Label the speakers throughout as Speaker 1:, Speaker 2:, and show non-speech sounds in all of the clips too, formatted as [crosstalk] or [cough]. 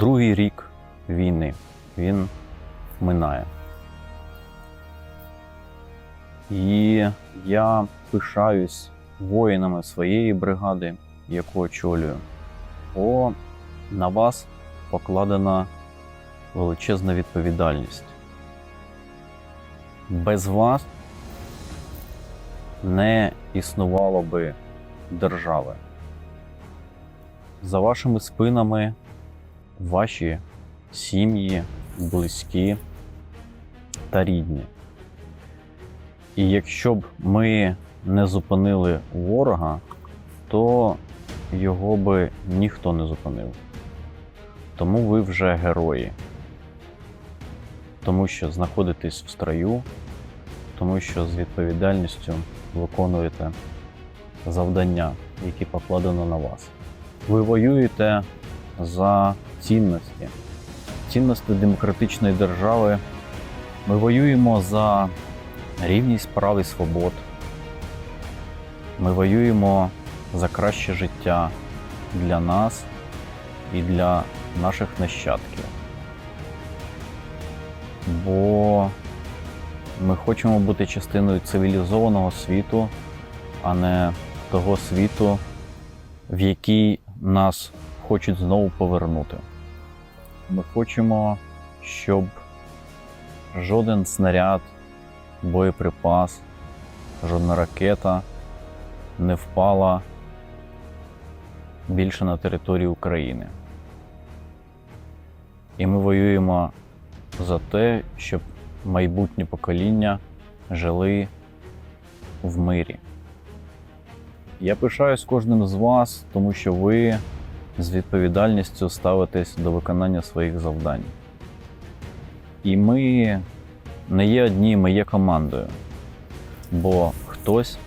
Speaker 1: Другий рік війни він минає. І я пишаюсь воїнами своєї бригади, яку очолюю. Бо на вас покладена величезна відповідальність. Без вас не існувало би держави. За вашими спинами ваші сім'ї, близькі та рідні. І якщо б ми не зупинили ворога, то його би ніхто не зупинив. Тому ви вже герої. Тому що знаходитесь в строю, тому що з відповідальністю виконуєте завдання, які покладено на вас. Ви воюєте за цінності, цінності демократичної держави. Ми воюємо за рівність прав і свобод. Ми воюємо за краще життя для нас і для наших нащадків. Бо ми хочемо бути частиною цивілізованого світу, а не того світу, в який нас хочуть знову повернути. Ми хочемо, щоб жоден снаряд, боєприпас, жодна ракета не впала більше на територію України. І ми воюємо за те, щоб майбутні покоління жили в мирі. Я пишаюсь кожним з вас, тому що ви з відповідальністю ставитесь до виконання своїх завдань. І ми не є одні, ми є командою. Бо хтось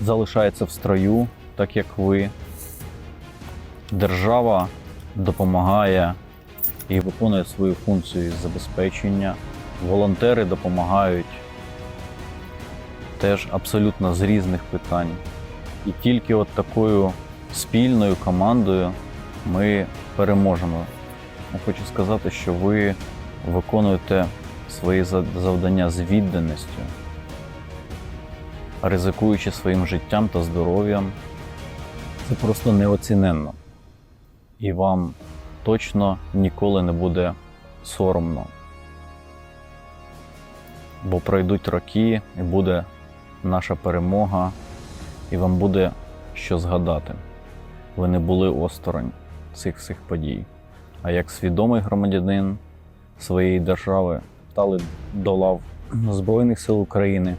Speaker 1: залишається в строю, так як ви. Держава допомагає і виконує свою функцію із забезпечення. Волонтери допомагають теж абсолютно з різних питань. І тільки от такою спільною командою ми переможемо. Хочу сказати, що ви виконуєте свої завдання з відданістю, ризикуючи своїм життям та здоров'ям. Це просто неоціненно. І вам точно ніколи не буде соромно. Бо пройдуть роки, і буде наша перемога, і вам буде що згадати. Ви не були осторонь цих всіх подій. А як свідомий громадянин своєї держави стали до лав Збройних сил України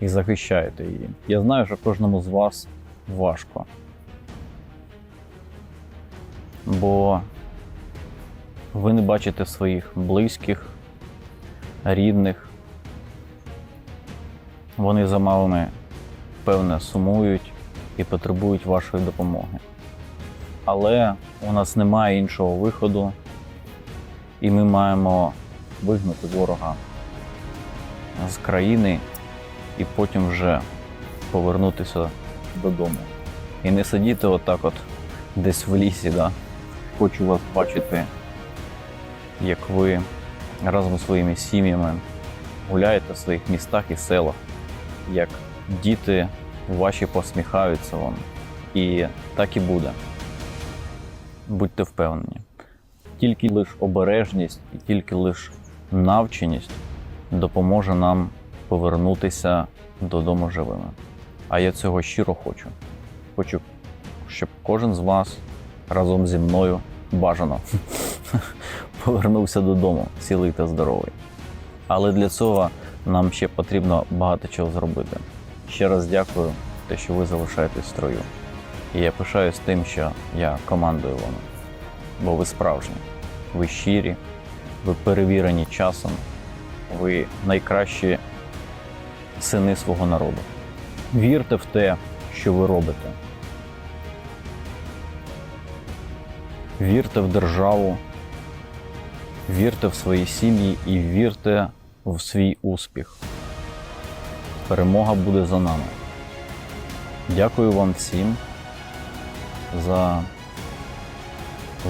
Speaker 1: і захищаєте її. Я знаю, що кожному з вас важко. Бо ви не бачите своїх близьких, рідних. Вони за вами, певне, сумують і потребують вашої допомоги. Але у нас немає іншого виходу, і ми маємо вигнати ворога з країни і потім вже повернутися додому. І не сидіти отак от десь в лісі. Да? Хочу вас бачити, як ви разом зі своїми сім'ями гуляєте в своїх містах і селах, як діти ваші посміхаються вам. І так і буде. Будьте впевнені. Тільки лише обережність і тільки лише навченість допоможе нам повернутися додому живими. А я цього щиро хочу. Хочу, щоб кожен з вас разом зі мною бажано [laughs] повернувся додому, цілий та здоровий. Але для цього нам ще потрібно багато чого зробити. Ще раз дякую, те, що ви залишаєтесь в строю. І я пишаюсь тим, що я командую вами. Бо ви справжні, ви щирі, ви перевірені часом, ви найкращі сини свого народу. Вірте в те, що ви робите. Вірте в державу, вірте в свої сім'ї і вірте в свій успіх. Перемога буде за нами. Дякую вам всім за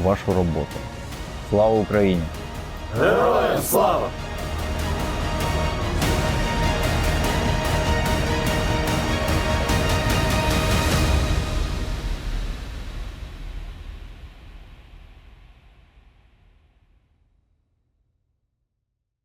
Speaker 1: вашу роботу, Слава Україні!
Speaker 2: Героям слава!